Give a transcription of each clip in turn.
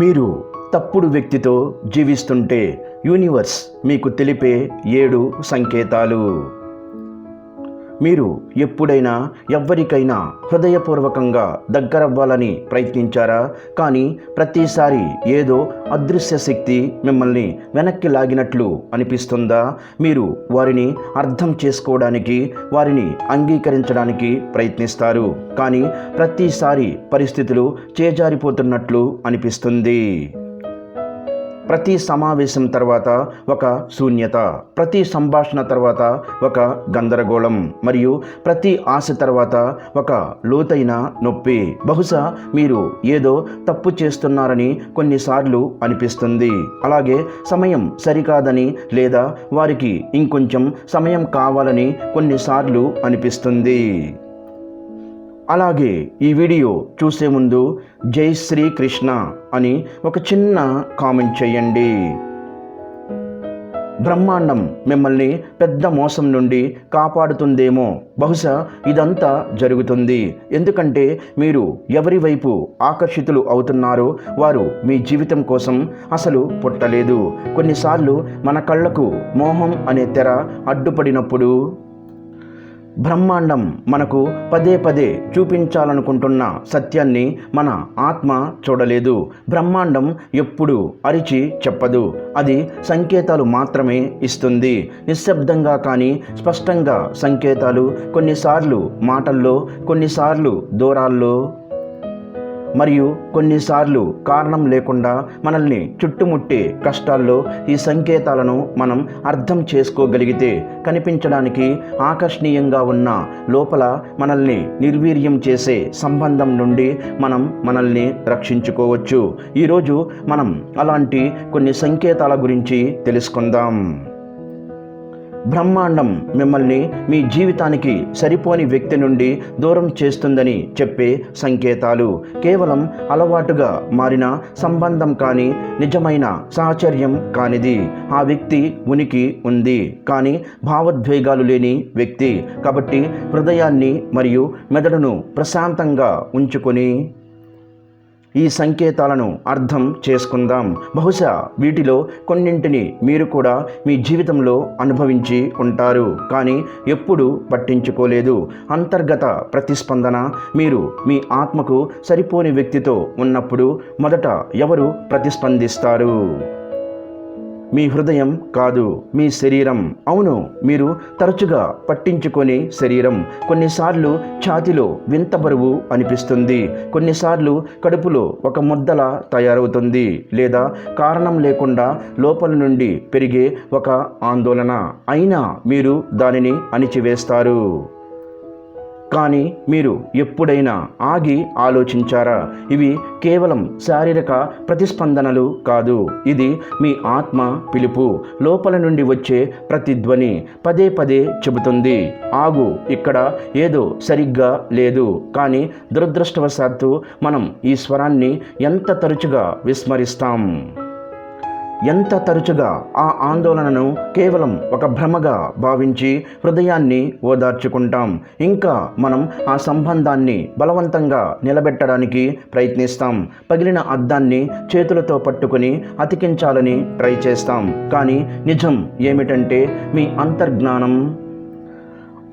మీరు తప్పుడు వ్యక్తితో జీవిస్తుంటే యూనివర్స్ మీకు తెలిపే ఏడు సంకేతాలు. మీరు ఎప్పుడైనా ఎవ్వరికైనా హృదయపూర్వకంగా దగ్గరవ్వాలని ప్రయత్నించారా? కానీ ప్రతిసారి ఏదో అదృశ్య శక్తి మిమ్మల్ని వెనక్కి లాగినట్లు అనిపిస్తుందా? మీరు వారిని అర్థం చేసుకోవడానికి వారిని అంగీకరించడానికి ప్రయత్నిస్తారు. కానీ ప్రతిసారి పరిస్థితులు చేజారిపోతున్నట్లు అనిపిస్తుంది. ప్రతి సమావేశం తర్వాత ఒక శూన్యత ప్రతి సంభాషణ తర్వాత ఒక గందరగోళం మరియు ప్రతి ఆశ తర్వాత ఒక లోతైన నొప్పి. బహుశా మీరు ఏదో తప్పు చేస్తున్నారని కొన్నిసార్లు అనిపిస్తుంది. అలాగే సమయం సరికాదని లేదా వారికి ఇంకొంచెం సమయం కావాలని కొన్నిసార్లు అనిపిస్తుంది. అలాగే ఈ వీడియో చూసే ముందు జై శ్రీ కృష్ణ అని ఒక చిన్న కామెంట్ చేయండి. బ్రహ్మాండం మిమ్మల్ని పెద్ద మోసం నుండి కాపాడుతుందేమో బహుశా ఇదంతా జరుగుతుంది. ఎందుకంటే మీరు ఎవరి వైపు ఆకర్షితులు అవుతున్నారో వారు మీ జీవితం కోసం అసలు పుట్టలేదు. కొన్నిసార్లు మన కళ్ళకు మోహం అనే తెర అడ్డుపడినప్పుడు బ్రహ్మాండం మనకు పదే పదే చూపించాలనుకుంటున్న సత్యాన్ని మన ఆత్మ చూడలేదు. బ్రహ్మాండం ఎప్పుడు అరిచి చెప్పదు. అది సంకేతాలు మాత్రమే ఇస్తుంది. నిశ్శబ్దంగా కానీ స్పష్టంగా సంకేతాలు కొన్నిసార్లు మాటల్లో కొన్నిసార్లు దూరాల్లో మరియు కొన్నిసార్లు కారణం లేకుండా మనల్ని చుట్టుముట్టే కష్టాల్లో ఈ సంకేతాలను మనం అర్థం చేసుకోగలిగితే కనిపించడానికి ఆకర్షణీయంగా ఉన్న లోపల మనల్ని నిర్వీర్యం చేసే సంబంధం నుండి మనం మనల్ని రక్షించుకోవచ్చు. ఈరోజు మనం అలాంటి కొన్ని సంకేతాల గురించి తెలుసుకుందాం. బ్రహ్మాండం మిమ్మల్ని మీ జీవితానికి సరిపోని వ్యక్తి నుండి దూరం చేస్తుందని చెప్పే సంకేతాలు కేవలం అలవాటుగా మారిన సంబంధం కానీ నిజమైన సాహచర్యం కానిది. ఆ వ్యక్తి ఉనికి ఉంది కానీ భావోద్వేగాలు లేని వ్యక్తి కాబట్టి హృదయాన్ని మరియు మెదడును ప్రశాంతంగా ఉంచుకొని ఈ సంకేతాలను అర్థం చేసుకుందాం. బహుశా వీటిలో కొన్నింటిని మీరు కూడా మీ జీవితంలో అనుభవించి ఉంటారు. కానీ ఎప్పుడు పట్టించుకోలేదు. అంతర్గత ప్రతిస్పందన మీరు మీ ఆత్మకు సరిపోని వ్యక్తితో ఉన్నప్పుడు మొదట ఎవరు ప్రతిస్పందిస్తారు? మీ హృదయం కాదు మీ శరీరం. అవును మీరు తరచుగా పట్టించుకొని శరీరం కొన్నిసార్లు ఛాతిలో వింత బరువు అనిపిస్తుంది. కొన్నిసార్లు కడుపులో ఒక ముద్దలా తయారవుతుంది లేదా కారణం లేకుండా లోపల నుండి పెరిగే ఒక ఆందోళన. అయినా మీరు దానిని అణిచివేస్తారు. కానీ మీరు ఎప్పుడైనా ఆగి ఆలోచించారా? ఇవి కేవలం శారీరక ప్రతిస్పందనలు కాదు. ఇది మీ ఆత్మ పిలుపు. లోపల నుండి వచ్చే ప్రతిధ్వని పదే పదే చెబుతుంది. ఆగు ఇక్కడ ఏదో సరిగ్గా లేదు. కానీ దురదృష్టవశాత్తు మనం ఈ స్వరాన్ని ఎంత తరచుగా విస్మరిస్తాం? ఎంత తరచుగా ఆ ఆందోళనను కేవలం ఒక భ్రమగా భావించి హృదయాన్ని ఓదార్చుకుంటాం. ఇంకా మనం ఆ సంబంధాన్ని బలవంతంగా నిలబెట్టడానికి ప్రయత్నిస్తాం. పగిలిన అద్దాన్ని చేతులతో పట్టుకుని అతికించాలని ట్రై చేస్తాం. కానీ నిజం ఏమిటంటే మీ అంతర్జ్ఞానం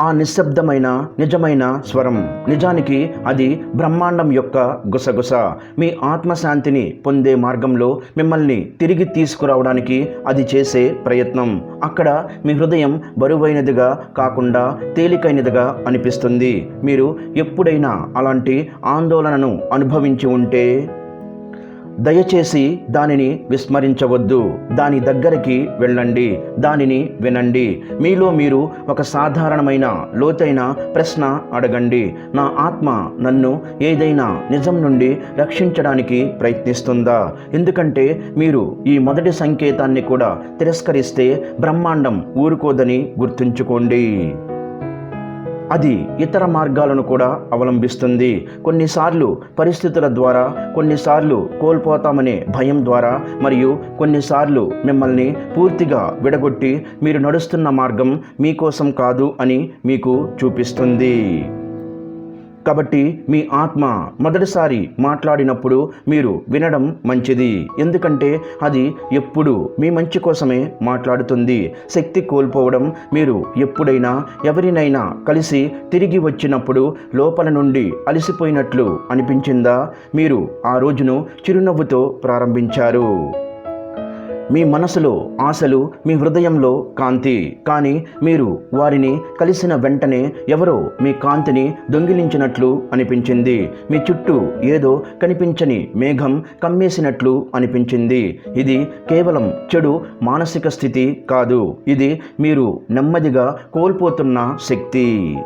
ఆ నిశ్శబ్దమైన నిజమైన స్వరం. నిజానికి అది బ్రహ్మాండం యొక్క గుసగుస. మీ ఆత్మశాంతిని పొందే మార్గంలో మిమ్మల్ని తిరిగి తీసుకురావడానికి అది చేసే ప్రయత్నం. అక్కడ మీ హృదయం బరువైనదిగా కాకుండా తేలికైనదిగా అనిపిస్తుంది. మీరు ఎప్పుడైనా అలాంటి ఆందోళనను అనుభవించి ఉంటే దయచేసి దానిని విస్మరించవద్దు. దాని దగ్గరికి వెళ్ళండి. దానిని వినండి. మీలో మీరు ఒక సాధారణమైన లోతైన ప్రశ్న అడగండి. నా ఆత్మ నన్ను ఏదైనా నిజం నుండి రక్షించడానికి ప్రయత్నిస్తుందా? ఎందుకంటే మీరు ఈ మొదటి సంకేతాన్ని కూడా తిరస్కరిస్తే బ్రహ్మాండం ఊరుకోదని గుర్తుంచుకోండి. అది ఇతర మార్గాలను కూడా అవలంబిస్తుంది. కొన్నిసార్లు పరిస్థితుల ద్వారా కొన్నిసార్లు కోల్పోతామనే భయం ద్వారా మరియు కొన్నిసార్లు మిమ్మల్ని పూర్తిగా విడగొట్టి మీరు నడుస్తున్న మార్గం మీకోసం కాదు అని మీకు చూపిస్తుంది. కాబట్టి మీ ఆత్మ మొదటిసారి మాట్లాడినప్పుడు మీరు వినడం మంచిది. ఎందుకంటే అది ఎప్పుడు మీ మంచి కోసమే మాట్లాడుతుంది. శక్తి కోల్పోవడం మీరు ఎప్పుడైనా ఎవరినైనా కలిసి తిరిగి వచ్చినప్పుడు లోపల నుండి అలసిపోయినట్లు అనిపించిందా? మీరు ఆ రోజును చిరునవ్వుతో ప్రారంభించారు. మీ మనసులో ఆశలు మీ హృదయంలో కాంతి. కానీ మీరు వారిని కలిసిన వెంటనే ఎవరో మీ కాంతిని దొంగిలించినట్లు అనిపించింది. మీ చుట్టూ ఏదో కనిపించని మేఘం కమ్మేసినట్లు అనిపించింది. ఇది కేవలం చెడు మానసిక స్థితి కాదు. ఇది మీరు నెమ్మదిగా కోల్పోతున్న శక్తి.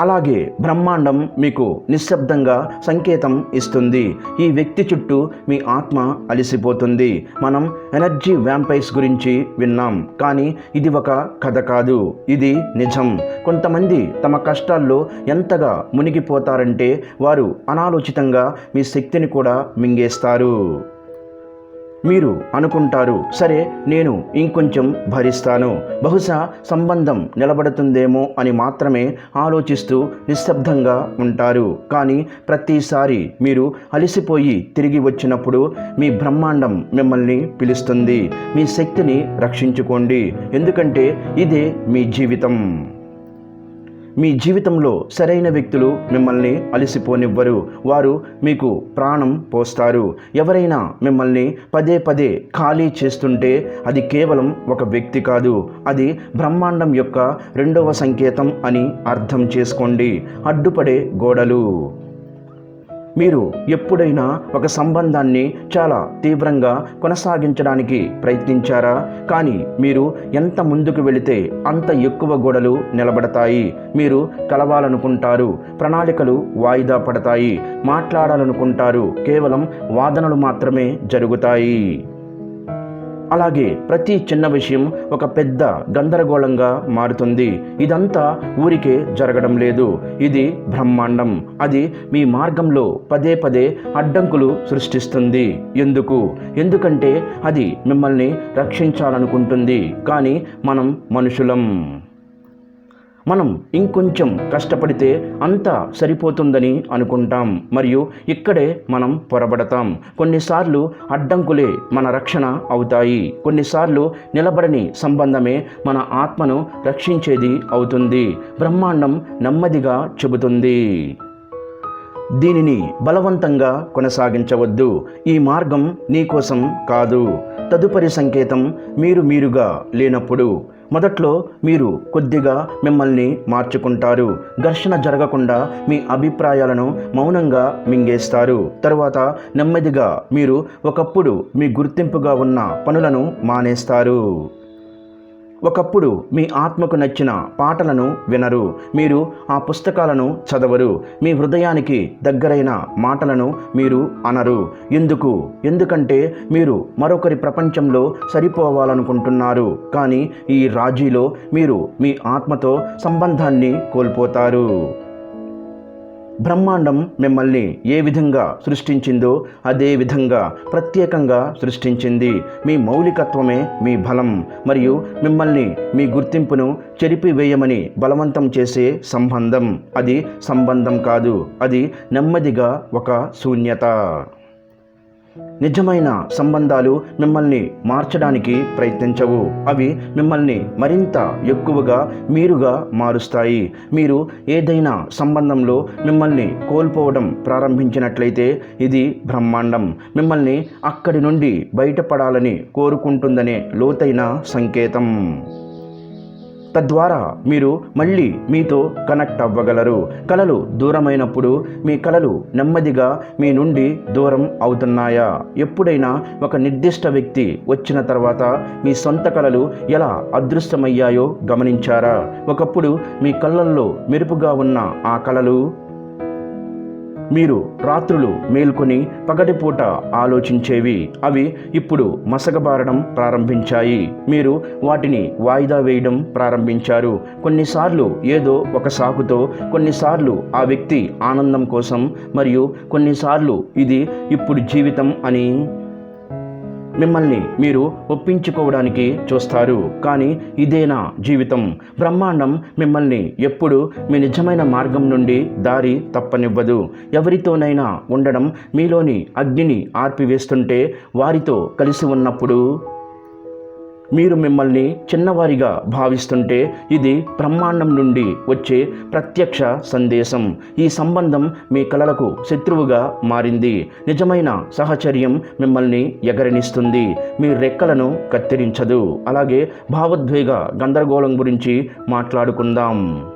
అలాగే బ్రహ్మాండం మీకు నిశ్శబ్దంగా సంకేతం ఇస్తుంది. ఈ వ్యక్తి చుట్టూ మీ ఆత్మ అలసిపోతుంది. మనం ఎనర్జీ వ్యాంపైర్స్ గురించి విన్నాం. కానీ ఇది ఒక కథ కాదు. ఇది నిజం. కొంతమంది తమ కష్టాల్లో ఎంతగా మునిగిపోతారంటే వారు అనాలోచితంగా మీ శక్తిని కూడా మింగేస్తారు. మీరు అనుకుంటారు. సరే నేను ఇంకొంచెం భరిస్తాను. బహుశా సంబంధం నిలబడుతుందేమో అని మాత్రమే ఆలోచిస్తూ నిశ్శబ్దంగా ఉంటారు. కానీ ప్రతిసారి మీరు అలసిపోయి తిరిగి వచ్చినప్పుడు మీ బ్రహ్మాండం మిమ్మల్ని పిలుస్తుంది. మీ శక్తిని రక్షించుకోండి. ఎందుకంటే ఇదే మీ జీవితం. మీ జీవితంలో సరైన వ్యక్తులు మిమ్మల్ని అలసిపోనివ్వరు. వారు మీకు ప్రాణం పోస్తారు. ఎవరైనా మిమ్మల్ని పదే పదే ఖాళీ చేస్తుంటే అది కేవలం ఒక వ్యక్తి కాదు. అది బ్రహ్మాండం యొక్క రెండవ సంకేతం అని అర్థం చేసుకోండి. అడ్డుపడే గోడలు. మీరు ఎప్పుడైనా ఒక సంబంధాన్ని చాలా తీవ్రంగా కొనసాగించడానికి ప్రయత్నించారా? కానీ మీరు ఎంత ముందుకు వెళితే అంత ఎక్కువ గోడలు నిలబడతాయి. మీరు కలవాలనుకుంటారు ప్రణాళికలు వాయిదా పడతాయి మాట్లాడాలనుకుంటారు కేవలం వాదనలు మాత్రమే జరుగుతాయి. అలాగే ప్రతి చిన్న విషయం ఒక పెద్ద గందరగోళంగా మారుతుంది. ఇదంతా ఊరికే జరగడం లేదు. ఇది బ్రహ్మాండం. అది మీ మార్గంలో పదే పదే అడ్డంకులు సృష్టిస్తుంది. ఎందుకు? ఎందుకంటే అది మిమ్మల్ని రక్షించాలనుకుంటుంది. కానీ మనం మనుషులం. మనం ఇంకొంచెం కష్టపడితే అంతా సరిపోతుందని అనుకుంటాం. మరియు ఇక్కడే మనం పొరబడతాం. కొన్నిసార్లు అడ్డంకులే మన రక్షణ అవుతాయి. కొన్నిసార్లు నిలబడని సంబంధమే మన ఆత్మను రక్షించేది అవుతుంది. బ్రహ్మాండం నెమ్మదిగా చెబుతుంది. దీనిని బలవంతంగా కొనసాగించవద్దు. ఈ మార్గం నీకోసం కాదు. తదుపరి సంకేతం మీరు మీరుగా లేనప్పుడు. మొదట్లో మీరు కొద్దిగా మిమ్మల్ని మార్చుకుంటారు. ఘర్షణ జరగకుండా మీ అభిప్రాయాలను మౌనంగా మింగేస్తారు. తరువాత నెమ్మదిగా మీరు ఒకప్పుడు మీ గుర్తింపుగా ఉన్న పనులను మానేస్తారు. ఒకప్పుడు మీ ఆత్మకు నచ్చిన పాటలను వినరు. మీరు ఆ పుస్తకాలను చదవరు. మీ హృదయానికి దగ్గరైన మాటలను మీరు అనరు. ఎందుకు? ఎందుకంటే మీరు మరొకరి ప్రపంచంలో సరిపోవాలనుకుంటున్నారు. కానీ ఈ రాజీలో మీరు మీ ఆత్మతో సంబంధాన్ని కోల్పోతారు. బ్రహ్మాండం మిమ్మల్ని ఏ విధంగా సృష్టించిందో అదే విధంగా ప్రత్యేకంగా సృష్టించింది. మీ మౌలికత్వమే మీ బలం మరియు మిమ్మల్ని మీ గుర్తింపును చెరిపివేయమని బలవంతం చేసే సంబంధం. అది సంబంధం కాదు. అది నెమ్మదిగా ఒక శూన్యత. నిజమైన సంబంధాలు మిమ్మల్ని మార్చడానికి ప్రయత్నించవు. అవి మిమ్మల్ని మరింత ఎక్కువగా మీరుగా మారుస్తాయి. మీరు ఏదైనా సంబంధంలో మిమ్మల్ని కోల్పోవడం ప్రారంభించినట్లయితే ఇది బ్రహ్మాండం. మిమ్మల్ని అక్కడి నుండి బయటపడాలని కోరుకుంటుందనే లోతైన సంకేతం. తద్వారా మీరు మళ్ళీ మీతో కనెక్ట్ అవ్వగలరు. కలలు దూరమైనప్పుడు మీ కలలు నెమ్మదిగా మీ నుండి దూరం అవుతున్నాయా? ఎప్పుడైనా ఒక నిర్దిష్ట వ్యక్తి వచ్చిన తర్వాత మీ సొంత కలలు ఎలా అదృశ్యమయ్యాయో గమనించారా? ఒకప్పుడు మీ కళ్ళల్లో మెరుపుగా ఉన్న ఆ కళలు మీరు రాత్రులు మేల్కొని పగటిపూట ఆలోచించేవి. అవి ఇప్పుడు మసకబారడం ప్రారంభించాయి. మీరు వాటిని వాయిదా వేయడం ప్రారంభించారు. కొన్నిసార్లు ఏదో ఒక సాకుతో కొన్నిసార్లు ఆ వ్యక్తి ఆనందం కోసం మరియు కొన్నిసార్లు ఇది ఇప్పుడు జీవితం అని మిమ్మల్ని మీరు ఒప్పించుకోవడానికి చూస్తారు. కానీ ఇదేనా జీవితం. బ్రహ్మాండం మిమ్మల్ని ఎప్పుడు మీ నిజమైన మార్గం నుండి దారి తప్పనివ్వదు. ఎవరితోనైనా ఉండడం మీలోని అగ్నిని ఆర్పివేస్తుంటే వారితో కలిసి ఉన్నప్పుడు మీరు మిమ్మల్ని చిన్నవారిగా భావిస్తుంటే ఇది బ్రహ్మాండం నుండి వచ్చే ప్రత్యక్ష సందేశం. ఈ సంబంధం మీ కలలకు శత్రువుగా మారింది. నిజమైన సహచర్యం మిమ్మల్ని ఎగరనిస్తుంది. మీ రెక్కలను కత్తిరించదు. అలాగే భావోద్వేగ గందరగోళం గురించి మాట్లాడుకుందాం.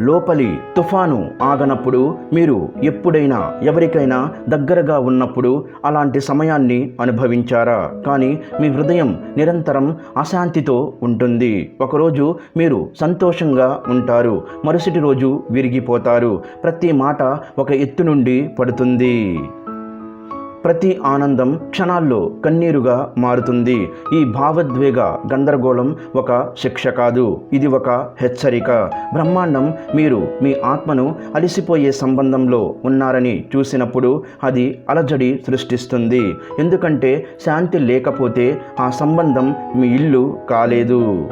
లోపలి తుఫాను ఆగనప్పుడు మీరు ఎప్పుడైనా ఎవరికైనా దగ్గరగా ఉన్నప్పుడు అలాంటి సమయాన్ని అనుభవించారా? కానీ మీ హృదయం నిరంతరం అశాంతితో ఉంటుంది. ఒకరోజు మీరు సంతోషంగా ఉంటారు. మరుసటి రోజు విరిగిపోతారు. ప్రతి మాట ఒక ఎత్తు నుండి పడుతుంది. ప్రతి ఆనందం క్షణాల్లో కన్నీరుగా మారుతుంది. ఈ భావోద్వేగ గందరగోళం ఒక శిక్ష కాదు. ఇది ఒక హెచ్చరిక. బ్రహ్మాండం మీరు మీ ఆత్మను అలిసిపోయే సంబంధంలో ఉన్నారని చూసినప్పుడు అది అలజడి సృష్టిస్తుంది. ఎందుకంటే శాంతి లేకపోతే ఆ సంబంధం మీ ఇల్లు కాలేదు.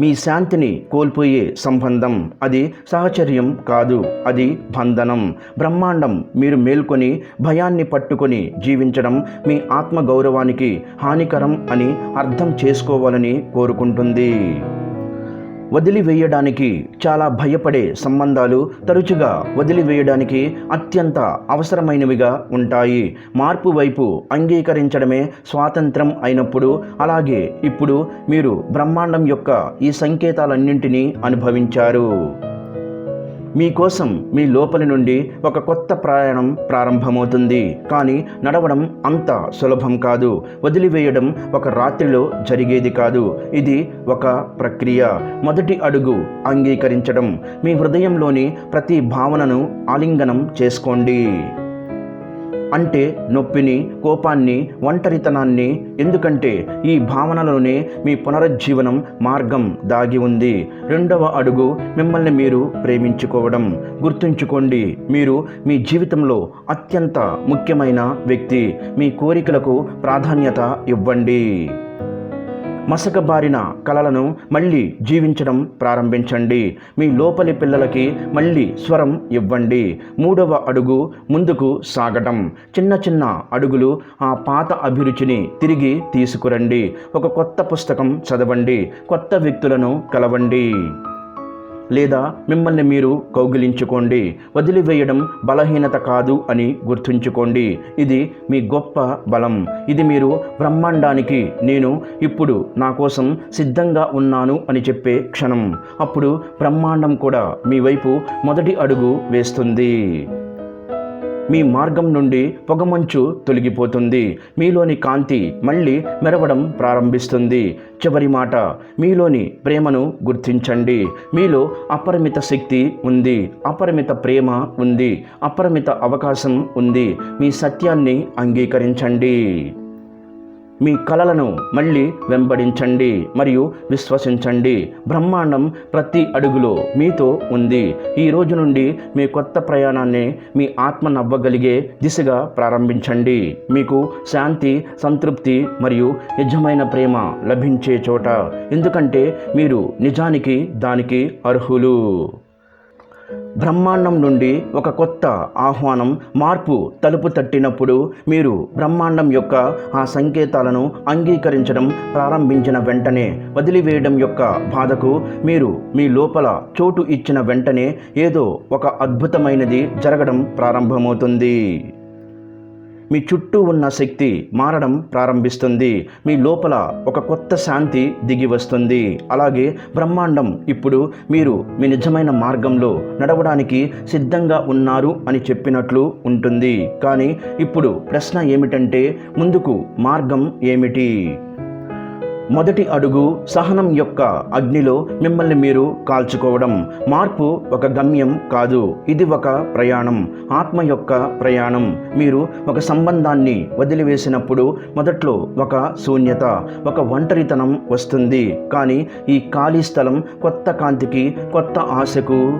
మీ శాంతిని కోల్పోయే సంబంధం. అది సహచర్యం కాదు. అది బంధనం. బ్రహ్మాండం మీరు మేల్కొని భయాన్ని పట్టుకొని జీవించడం మీ ఆత్మగౌరవానికి హానికరం అని అర్థం చేసుకోవాలని కోరుకుంటుంది. వదిలివేయడానికి చాలా భయపడే సంబంధాలు తరచుగా వదిలివేయడానికి అత్యంత అవసరమైనవిగా ఉంటాయి. మార్పు వైపు అంగీకరించడమే స్వాతంత్రం అయినప్పుడు అలాగే ఇప్పుడు మీరు బ్రహ్మాండం యొక్క ఈ సంకేతాలన్నింటినీ అనుభవించారు. మీకోసం మీ లోపలి నుండి ఒక కొత్త ప్రయాణం ప్రారంభమవుతుంది. కానీ నడవడం అంత సులభం కాదు. వదిలివేయడం ఒక రాత్రిలో జరిగేది కాదు. ఇది ఒక ప్రక్రియ. మొదటి అడుగు అంగీకరించడం. మీ హృదయంలోని ప్రతి భావనను ఆలింగనం చేసుకోండి. అంటే నొప్పిని కోపాన్ని ఒంటరితనాన్ని ఎందుకంటే ఈ భావనలోనే మీ పునరుజ్జీవనం మార్గం దాగి ఉంది. రెండవ అడుగు మిమ్మల్ని మీరు ప్రేమించుకోవడం. గుర్తుంచుకోండి మీరు మీ జీవితంలో అత్యంత ముఖ్యమైన వ్యక్తి. మీ కోరికలకు ప్రాధాన్యత ఇవ్వండి. మసకబారిన కళలను మళ్ళీ జీవించడం ప్రారంభించండి. మీ లోపలి పిల్లలకి మళ్ళీ స్వరం ఇవ్వండి. మూడవ అడుగు ముందుకు సాగటం. చిన్న చిన్న అడుగులు ఆ పాత అభిరుచిని తిరిగి తీసుకురండి. ఒక కొత్త పుస్తకం చదవండి. కొత్త వ్యక్తులను కలవండి. లేదా మిమ్మల్ని మీరు కౌగిలించుకోండి. వదిలివేయడం బలహీనత కాదు అని గుర్తుంచుకోండి. ఇది మీ గొప్ప బలం. ఇది మీరు బ్రహ్మాండానికి నేను ఇప్పుడు నా కోసం సిద్ధంగా ఉన్నాను అని చెప్పే క్షణం. అప్పుడు బ్రహ్మాండం కూడా మీ వైపు మొదటి అడుగు వేస్తుంది. మీ మార్గం నుండి పొగమంచు తొలగిపోతుంది. మీలోని కాంతి మళ్ళీ మెరవడం ప్రారంభిస్తుంది. చివరి మాట మీలోని ప్రేమను గుర్తించండి. మీలో అపరిమిత శక్తి ఉంది. అపరిమిత ప్రేమ ఉంది. అపరిమిత అవకాశం ఉంది. మీ సత్యాన్ని అంగీకరించండి. మీ కలలను మళ్ళీ వెంబడించండి మరియు విశ్వసించండి. బ్రహ్మాండం ప్రతి అడుగులో మీతో ఉంది. ఈ రోజు నుండి మీ కొత్త ప్రయాణాన్ని మీ ఆత్మ నవ్వగలిగే దిశగా ప్రారంభించండి. మీకు శాంతి సంతృప్తి మరియు నిజమైన ప్రేమ లభించే చోట. ఎందుకంటే మీరు నిజానికి దానికి అర్హులు. బ్రహ్మాండం నుండి ఒక కొత్త ఆహ్వానం మార్పు తలుపు తట్టినప్పుడు మీరు బ్రహ్మాండం యొక్క ఆ సంకేతాలను అంగీకరించడం ప్రారంభించిన వెంటనే వదిలివేయడం యొక్క బాధకు మీరు మీ లోపల చోటు ఇచ్చిన వెంటనే ఏదో ఒక అద్భుతమైనది జరగడం ప్రారంభమవుతుంది. మీ చుట్టూ ఉన్న శక్తి మారడం ప్రారంభిస్తుంది. మీ లోపల ఒక కొత్త శాంతి దిగి వస్తుంది. అలాగే బ్రహ్మాండం ఇప్పుడు మీరు మీ నిజమైన మార్గంలో నడవడానికి సిద్ధంగా ఉన్నారు అని చెప్పినట్లు ఉంటుంది. కానీ ఇప్పుడు ప్రశ్న ఏమిటంటే ముందుకు మార్గం ఏమిటి? మొదటి అడుగు సహనం యొక్క అగ్నిలో మిమ్మల్ని మీరు కాల్చుకోవడం. మార్పు ఒక గమ్యం కాదు. ఇది ఒక ప్రయాణం. ఆత్మ యొక్క ప్రయాణం. మీరు ఒక సంబంధాన్ని వదిలివేసినప్పుడు మొదట్లో ఒక శూన్యత ఒక ఒంటరితనం వస్తుంది. కానీ ఈ ఖాళీ స్థలం కొత్త కాంతికి కొత్త ఆశకు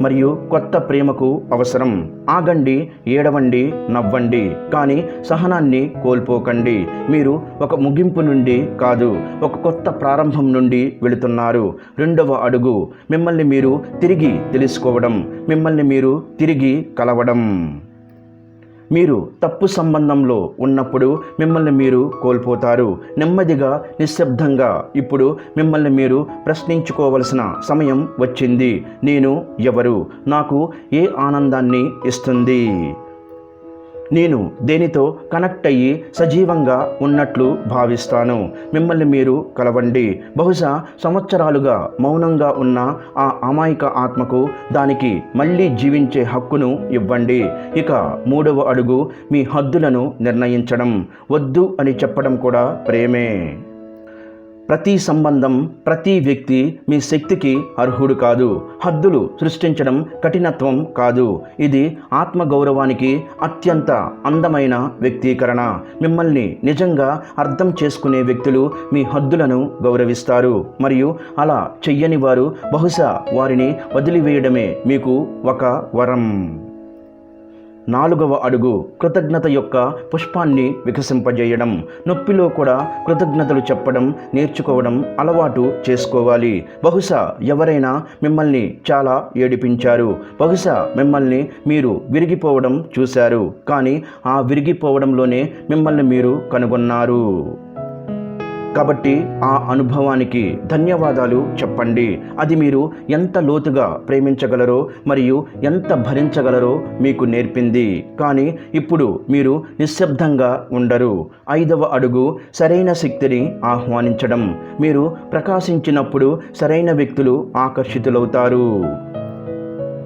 మరియు కొత్త ప్రేమకు అవసరం. ఆగండి ఏడవండి నవ్వండి కానీ సహనాన్ని కోల్పోకండి. మీరు ఒక ముగింపు నుండి కాదు ఒక కొత్త ప్రారంభం నుండి వెళుతున్నారు. రెండవ అడుగు మిమ్మల్ని మీరు తిరిగి తెలుసుకోవడం మిమ్మల్ని మీరు తిరిగి కలవడం. మీరు తప్పు సంబంధంలో ఉన్నప్పుడు మిమ్మల్ని మీరు కోల్పోతారు. నెమ్మదిగా నిశ్శబ్దంగా ఇప్పుడు మిమ్మల్ని మీరు ప్రశ్నించుకోవలసిన సమయం వచ్చింది. నేను ఎవరు? నాకు ఏ ఆనందాన్ని ఇస్తుంది? నేను దేనితో కనెక్ట్ అయ్యి సజీవంగా ఉన్నట్లు భావిస్తాను. మిమ్మల్ని మీరు కలవండి. బహుశా సంవత్సరాలుగా మౌనంగా ఉన్న ఆ అమాయక ఆత్మకు దానికి మళ్ళీ జీవించే హక్కును ఇవ్వండి. ఇక మూడవ అడుగు మీ హద్దులను నిర్ణయించడం. వద్దు అని చెప్పడం కూడా ప్రేమే. ప్రతి సంబంధం ప్రతి వ్యక్తి మీ శక్తికి అర్హుడు కాదు. హద్దులు సృష్టించడం కఠినత్వం కాదు. ఇది ఆత్మగౌరవానికి అత్యంత అందమైన వ్యక్తీకరణ. మిమ్మల్ని నిజంగా అర్థం చేసుకునే వ్యక్తులు మీ హద్దులను గౌరవిస్తారు. మరియు అలా చెయ్యని వారు బహుశా వారిని వదిలివేయడమే మీకు ఒక వరం. నాలుగవ అడుగు కృతజ్ఞత యొక్క పుష్పాన్ని వికసింపజేయడం. నొప్పిలో కూడా కృతజ్ఞతలు చెప్పడం నేర్చుకోవడం అలవాటు చేసుకోవాలి. బహుశా ఎవరైనా మిమ్మల్ని చాలా ఏడిపించారు. బహుశా మిమ్మల్ని మీరు విరిగిపోవడం చూశారు. కానీ ఆ విరిగిపోవడంలోనే మిమ్మల్ని మీరు కనుగొన్నారు. కాబట్టి ఆ అనుభవానికి ధన్యవాదాలు చెప్పండి. అది మీరు ఎంత లోతుగా ప్రేమించగలరో మరియు ఎంత భరించగలరో మీకు నేర్పింది. కానీ ఇప్పుడు మీరు నిశ్శబ్దంగా ఉండరు. ఐదవ అడుగు సరైన శక్తిని ఆహ్వానించడం. మీరు ప్రకాశించినప్పుడు సరైన వ్యక్తులు ఆకర్షితులవుతారు.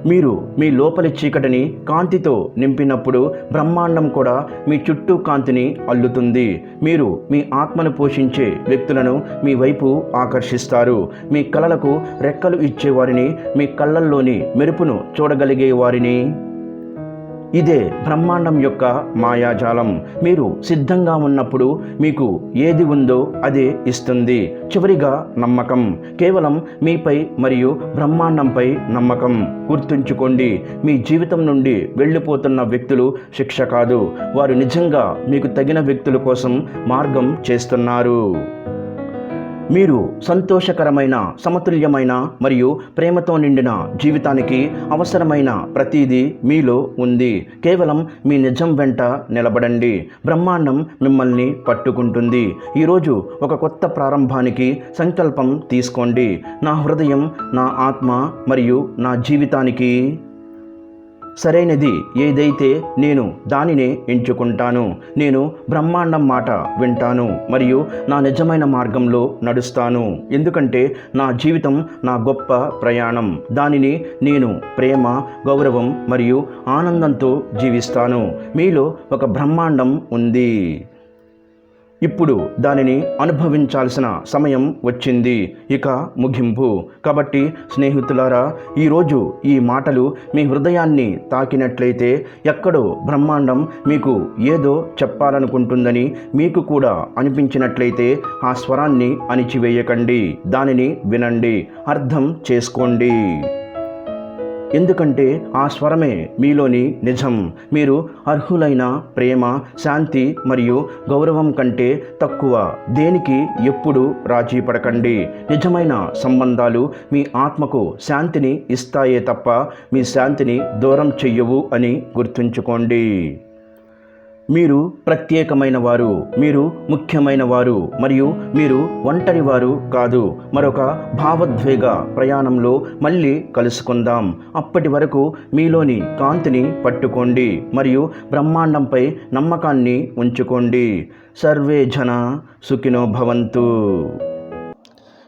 మీరు మీ లోపలి చీకటిని కాంతితో నింపినప్పుడు బ్రహ్మాండం కూడా మీ చుట్టూ కాంతిని అల్లుతుంది. మీరు మీ ఆత్మను పోషించే వ్యక్తులను మీ వైపు ఆకర్షిస్తారు. మీ కళలకు రెక్కలు ఇచ్చేవారిని మీ కళ్ళల్లోని మెరుపును చూడగలిగే వారిని ఇదే బ్రహ్మాండం యొక్క మాయాజాలం. మీరు సిద్ధంగా ఉన్నప్పుడు మీకు ఏది ఉందో అదే ఇస్తుంది. చివరిగా నమ్మకం. కేవలం మీపై మరియు బ్రహ్మాండంపై నమ్మకం. గుర్తుంచుకోండి మీ జీవితం నుండి వెళ్ళిపోతున్న వ్యక్తులు శిక్ష కాదు. వారు నిజంగా మీకు తగిన వ్యక్తుల కోసం మార్గం చేస్తున్నారు. మీరు సంతోషకరమైన సమతుల్యమైన మరియు ప్రేమతో నిండిన జీవితానికి అవసరమైన ప్రతిదీ మీలో ఉంది. కేవలం మీ నిజం వెంట నిలబడండి. బ్రహ్మాండం మిమ్మల్ని పట్టుకుంటుంది. ఈరోజు ఒక కొత్త ప్రారంభానికి సంకల్పం తీసుకోండి. నా హృదయం నా ఆత్మ మరియు నా జీవితానికి సరైనది ఏదైతే నేను దానినే ఎంచుకుంటాను నేను బ్రహ్మాండం మాట వింటాను మరియు నా నిజమైన మార్గంలో నడుస్తాను. ఎందుకంటే నా జీవితం నా గొప్ప ప్రయాణం. దానిని నేను ప్రేమ గౌరవం మరియు ఆనందంతో జీవిస్తాను. మీలో ఒక బ్రహ్మాండం ఉంది. ఇప్పుడు దానిని అనుభవించాల్సిన సమయం వచ్చింది. ఇక ముగింపు. కాబట్టి స్నేహితులారా ఈరోజు ఈ మాటలు మీ హృదయాన్ని తాకినట్లయితే ఎక్కడో బ్రహ్మాండం మీకు ఏదో చెప్పాలనుకుంటుందని మీకు కూడా అనిపించినట్లయితే ఆ స్వరాన్ని అణిచివేయకండి. దానిని వినండి. అర్థం చేసుకోండి. ఎందుకంటే ఆ స్వరమే మీలోని నిజం. మీరు అర్హులైన ప్రేమ శాంతి మరియు గౌరవం కంటే తక్కువ. దేనికి ఎప్పుడు రాజీ పడకండి. నిజమైన సంబంధాలు మీ ఆత్మకు శాంతిని ఇస్తాయే తప్ప మీ శాంతిని దూరం చెయ్యవు అని గుర్తుంచుకోండి. మీరు ప్రత్యేకమైన వారు మీరు ముఖ్యమైన వారు మరియు మీరు ఒంటరి వారు కాదు. మరొక భావోద్వేగ ప్రయాణంలో మళ్ళీ కలుసుకుందాం. అప్పటి వరకు మీలోని కాంతిని పట్టుకోండి మరియు బ్రహ్మాండంపై నమ్మకాన్ని ఉంచుకోండి. సర్వే జన సుఖినో భవంతు.